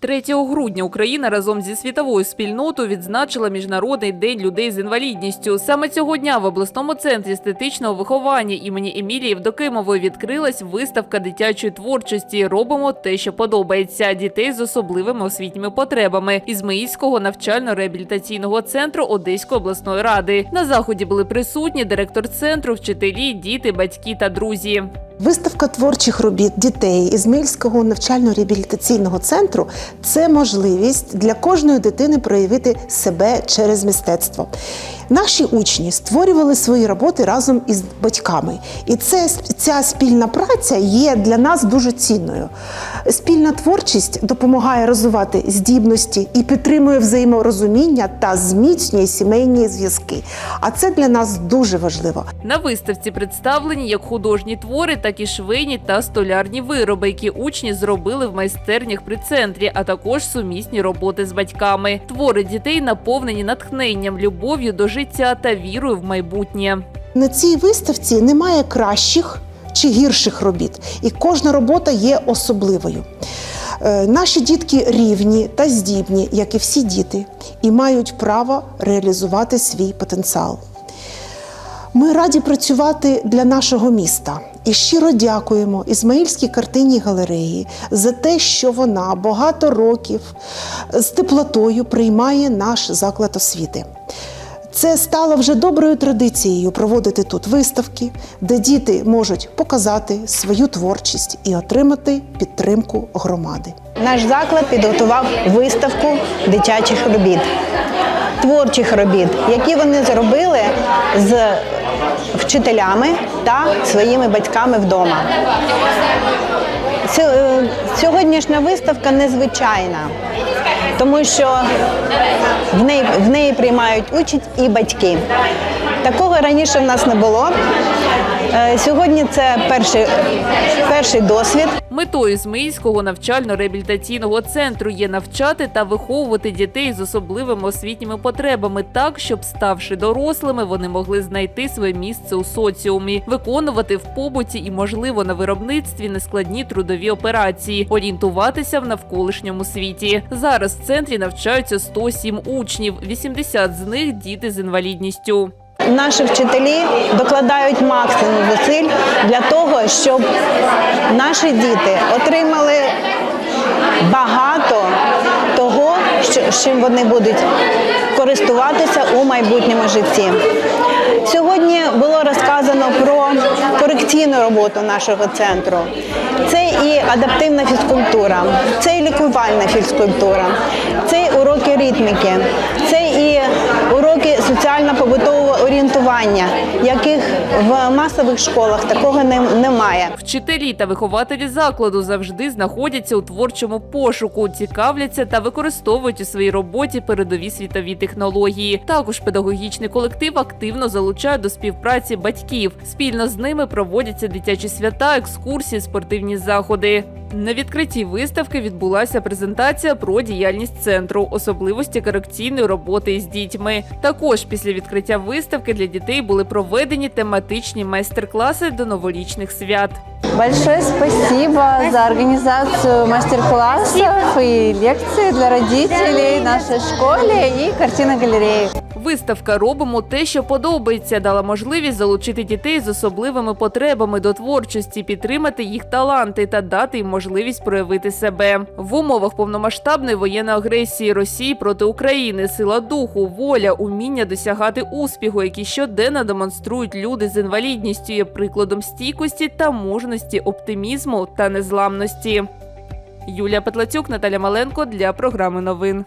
3 грудня Україна разом зі світовою спільнотою відзначила Міжнародний день людей з інвалідністю. Саме цього дня в обласному центрі естетичного виховання імені Емілії Євдокимової відкрилась виставка дитячої творчості. Робимо те, що подобається дітей з особливими освітніми потребами Ізмаїльського навчально-реабілітаційного центру Одеської обласної ради. На заході були присутні директор центру, вчителі, діти, батьки та друзі. Виставка творчих робіт дітей Ізмаїльського навчально-реабілітаційного центру це можливість для кожної дитини проявити себе через мистецтво. Наші учні створювали свої роботи разом із батьками, і це ця спільна праця є для нас дуже цінною. Спільна творчість допомагає розвивати здібності і підтримує взаєморозуміння та зміцнює сімейні зв'язки. А це для нас дуже важливо. На виставці представлені як художні твори, так і швейні та столярні вироби, які учні зробили в майстернях при центрі, а також сумісні роботи з батьками. Твори дітей наповнені натхненням, любов'ю до життя та вірою в майбутнє. На цій виставці немає кращих чи гірших робіт, і кожна робота є особливою. Е, Наші дітки рівні та здібні, як і всі діти, і мають право реалізувати свій потенціал. Ми раді працювати для нашого міста і щиро дякуємо Ізмаїльській картинній галереї за те, що вона багато років з теплотою приймає наш заклад освіти. Це стало вже доброю традицією проводити тут виставки, де діти можуть показати свою творчість і отримати підтримку громади. Наш заклад підготував виставку дитячих робіт, творчих робіт, які вони зробили з вчителями та своїми батьками вдома. Е, Сьогоднішня виставка незвичайна, тому що в неї, в неї приймають участь і батьки. Такого раніше в нас не було. Е, Сьогодні це перший, перший досвід. Метою Ізмаїльського навчально-реабілітаційного центру є навчати та виховувати дітей з особливими освітніми потребами так, щоб, ставши дорослими, вони могли знайти своє місце у соціумі, виконувати в побуті і, можливо, на виробництві нескладні трудові операції, орієнтуватися в навколишньому світі. Зараз в центрі навчаються 107 учнів, 80 з них діти з інвалідністю. Наші вчителі докладають максимум зусиль для того, щоб наші діти отримали багато того, що- чим вони будуть користуватися у майбутньому житті. Сьогодні було розказано про корекційну роботу нашого центру. Це і адаптивна фізкультура, це і лікувальна фізкультура, це і уроки ритміки, це уроки соціально-побутового орієнтування, яких в масових школах такого не- немає. Вчителі та вихователі закладу завжди знаходяться у творчому пошуку, цікавляться та використовують у своїй роботі передові світові технології. Також педагогічний колектив активно залучає до співпраці батьків. Спільно з ними проводяться дитячі свята, екскурсії, спортивні заходи. На відкритті виставки відбулася презентація про діяльність центру, особливості корекційної роботи із дітьми. Також після відкриття виставки для дітей були проведені тематичні майстер-класи до новорічних свят. Большое спасибо за организацию мастер-классов и лекций для родителей нашей школе и картиногалереи. Виставка Робимо те, що подобається, дала можливість залучити дітей з особливими потребами до творчості, підтримати їх таланти та дати їм можливість проявити себе в умовах повномасштабної воєнної агресії Росії проти України. Сила духу, воля, уміння досягати успіху, які щоденно демонструють люди з інвалідністю, є прикладом стійкості та мужності, оптимізму та незламності. Юлія Петлацюк, Наталя Маленко для програми новин.